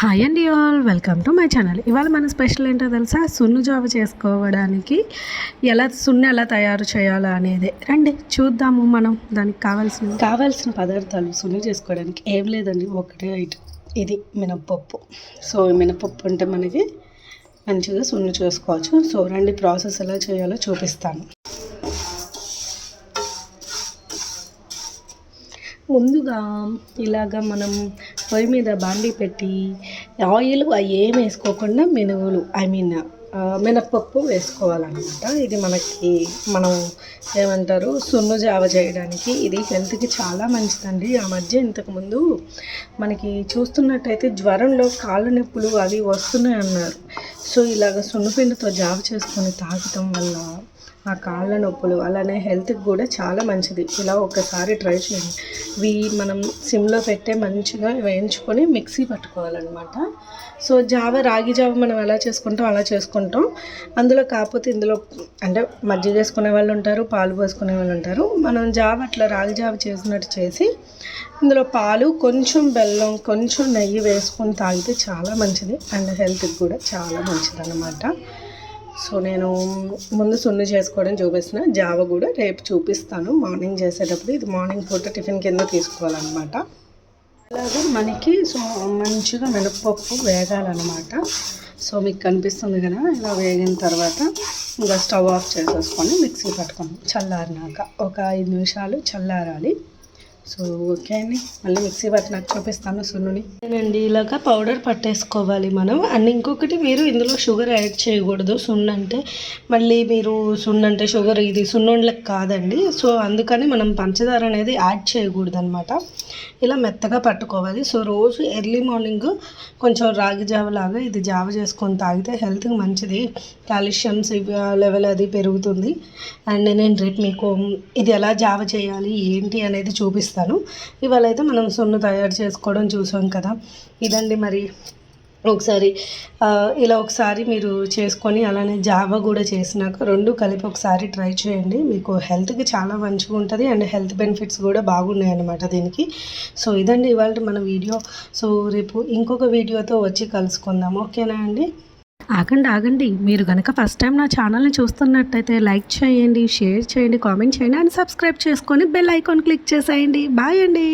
Hi అండి all welcome to my channel ఇవాళ మన స్పెషల్ ఏంటో తెలుసా? సున్ను జావ చేసుకోవడానికి ఎలా సున్ను ఎలా తయారు చేయాలా అనేది. రండి చూద్దాము మనం దానికి కావాల్సిన కావాల్సిన పదార్థాలు సున్ను చేసుకోవడానికి ఏం లేదండి ఒకటే ఐటమ్ ఇది మినప్పప్పు. సో మినపప్పు అంటే మనకి మంచిగా సున్ను చేసుకోవచ్చు. సో రండి ప్రాసెస్ ఎలా చేయాలో చూపిస్తాను. ముందుగా ఇలాగ మనం పొయ్యి మీద బాండీ పెట్టి ఆయిల్ అవి ఏం వేసుకోకుండా మినువులు ఐ మీన్ మినప్పప్పు వేసుకోవాలన్నమాట. ఇది మనకి మనం ఏమంటారు సున్ను జావ చేయడానికి. ఇది హెల్త్కి చాలా మంచిదండి. ఆ మధ్య ఇంతకుముందు మనకి చూస్తున్నట్టయితే జ్వరంలో కాళ్ళ నొప్పులు అవి వస్తున్నాయి అన్నారు సో ఇలాగ సున్నుపిండితో జావ చేసుకొని తాగటం వల్ల ఆ కాళ్ళ నొప్పులు అలానే హెల్త్కి కూడా చాలా మంచిది. ఇలా ఒకసారి ట్రై చేయండి. ఇవి మనం సిమ్లో పెట్టే మంచిగా వేయించుకొని మిక్సీ పట్టుకోవాలన్నమాట. సో జావ రాగి జావ మనం ఎలా చేసుకుంటాం అలా చేసుకుంటాం. అందులో కాకపోతే ఇందులో అంటే మజ్జిగ వేసుకునే వాళ్ళు ఉంటారు పాలు పోసుకునే వాళ్ళు ఉంటారు. మనం జావ అట్లా రాగి జావ చేసినట్టు చేసి ఇందులో పాలు కొంచెం బెల్లం కొంచెం నెయ్యి వేసుకొని తాగితే చాలా మంచిది. అండ్ హెల్త్కి కూడా చాలా మంచిది అన్నమాట సో నేను ముందు సున్ను చేసుకోవడం చూపిస్తున్నా. జావ కూడా రేపు చూపిస్తాను. మార్నింగ్ చేసేటప్పుడు ఇది మార్నింగ్ పూట టిఫిన్ కింద తీసుకోవాలన్నమాట. అలాగే మనకి సో మంచిగా మినపప్పు వేగాలన్నమాట. సో మీకు కనిపిస్తుంది కదా ఇలా వేగిన తర్వాత ఇంకా స్టవ్ ఆఫ్ చేసేసుకొని మిక్సీ పట్టుకోండి చల్లారినాక ఒక ఐదు నిమిషాలు చల్లారాలి. సో ఓకే అండి. మళ్ళీ మిక్సీ పట్టినాక చూపిస్తాను సున్నుని. అండి ఇలాగ పౌడర్ పట్టేసుకోవాలి మనం. అండ్ ఇంకొకటి మీరు ఇందులో షుగర్ యాడ్ చేయకూడదు. సున్ను అంటే మళ్ళీ మీరు సున్ను అంటే షుగర్ ఇది సున్నుండ్లకు కాదండి. సో అందుకని మనం పంచదార అనేది యాడ్ చేయకూడదు అనమాట ఇలా మెత్తగా పట్టుకోవాలి. సో రోజు ఎర్లీ మార్నింగ్ కొంచెం రాగి జావ లాగా ఇది జావ చేసుకొని తాగితే హెల్త్కి మంచిది. కాల్షియమ్స్ లెవెల్ అది పెరుగుతుంది. అండ్ నేను రేపు మీకు ఇది ఎలా జావ చేయాలి ఏంటి అనేది చూపిస్తాను. ఇవాళ అయితే మనం సొన్ను తయారు చేసుకోవడం చూసాం కదా. ఇదండి మరి ఒకసారి ఇలా ఒకసారి మీరు చేసుకొని అలానే జావా కూడా చేసినాక రెండు కలిపి ఒకసారి ట్రై చేయండి. మీకు హెల్త్కి చాలా మంచిగా ఉంటుంది అండ్ హెల్త్ బెనిఫిట్స్ కూడా బాగున్నాయి అన్నమాట దీనికి. సో ఇదండి ఇవాళ మన వీడియో. సో రేపు ఇంకొక వీడియోతో వచ్చి కలుసుకుందాం. ఓకేనా అండి? ఆగండి ఆగండి. మీరు కనుక ఫస్ట్ టైం నా ఛానల్ని చూస్తున్నట్టయితే లైక్ చేయండి షేర్ చేయండి కామెంట్ చేయండి అండ్ సబ్స్క్రైబ్ చేసుకొని బెల్ ఐకాన్ క్లిక్ చేసేయండి. బాయ్ అండి.